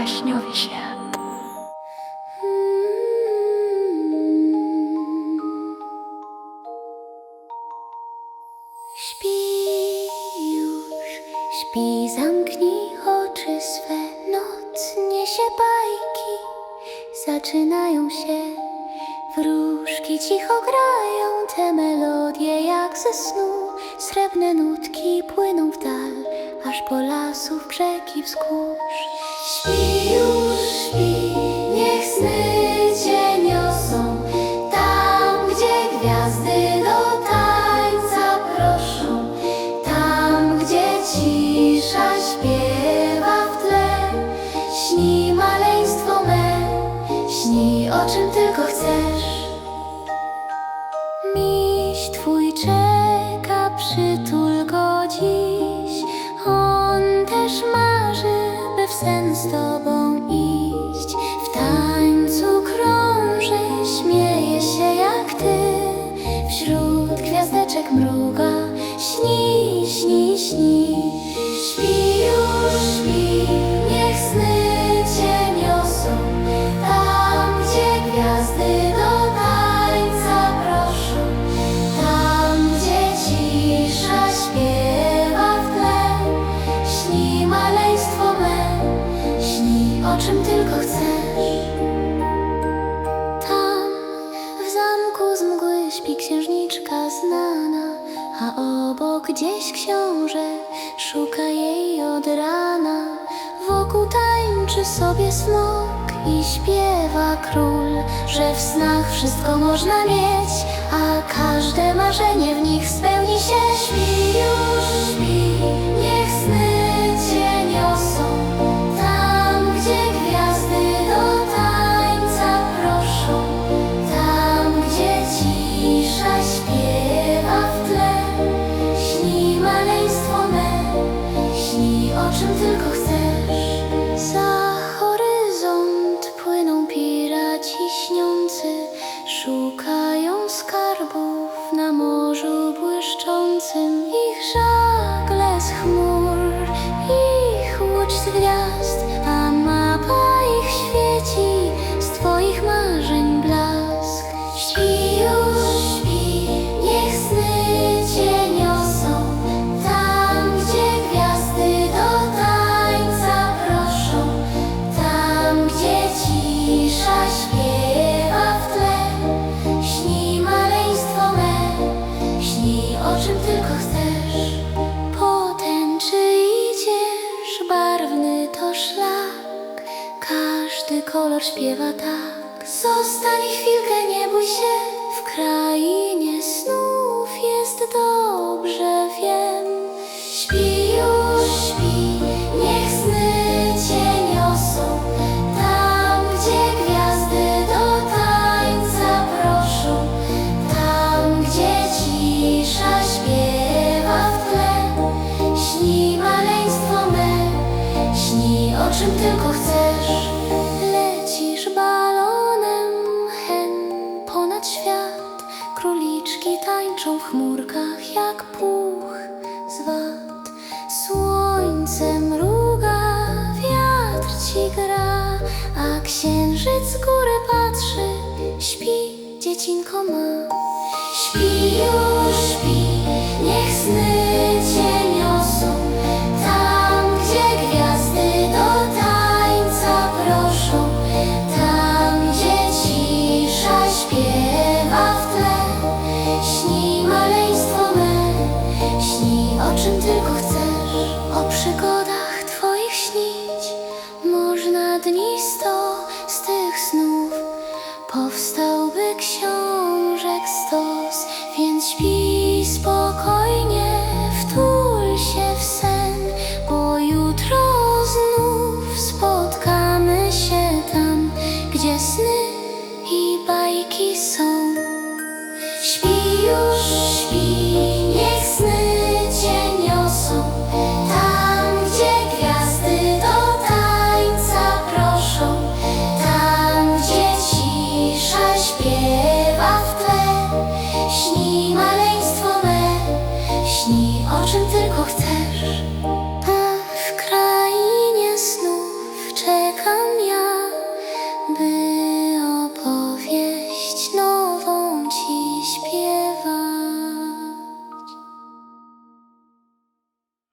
baśniowy świat. Śpi już, śpi, zamknij oczy swe. Noc niesie bajki, zaczynają się. Wróżki cicho grają te melodie jak ze snu. Srebrne nutki płyną w dal, aż po lasów brzegi wzgórz. Śpi już, śpi, niech sny cię niosą. Tam, gdzie gwiazdy do tańca proszą. Tam, gdzie cisza śpiewa w tle. Śni maleństwo me, śni o czym tylko chcesz. Miś twój czeka, przytul go marzy, by w sen z tobą księżniczka znana, a obok gdzieś książę szuka jej od rana. Wokół tańczy sobie smok i śpiewa król, że w snach wszystko można mieć, a każde marzenie w nich spełni się. Śpi już, śpi, niech Kolor śpiewa tak. Zostań chwilkę, nie bój się. W krainie snów jest dobrze, wiem. Śpi już, śpi, niech sny cię niosą. Tam, gdzie gwiazdy do tańca proszą. Tam, gdzie cisza śpiewa w tle. Śni maleństwo me, śni o czym tylko tańczą w chmurkach jak puch z wat. Słońce mruga, wiatr ci gra, a księżyc z góry patrzy. Śpi, dziecinko ma. Śpi już, śpi, bajki są. Śpi już, śpi, niech sny cię niosą. Tam, gdzie gwiazdy do tańca proszą, tam, gdzie cisza śpiewa w tle. Śni maleństwo me, śni o czym tylko chcesz. A w krainie snów czekam ja, by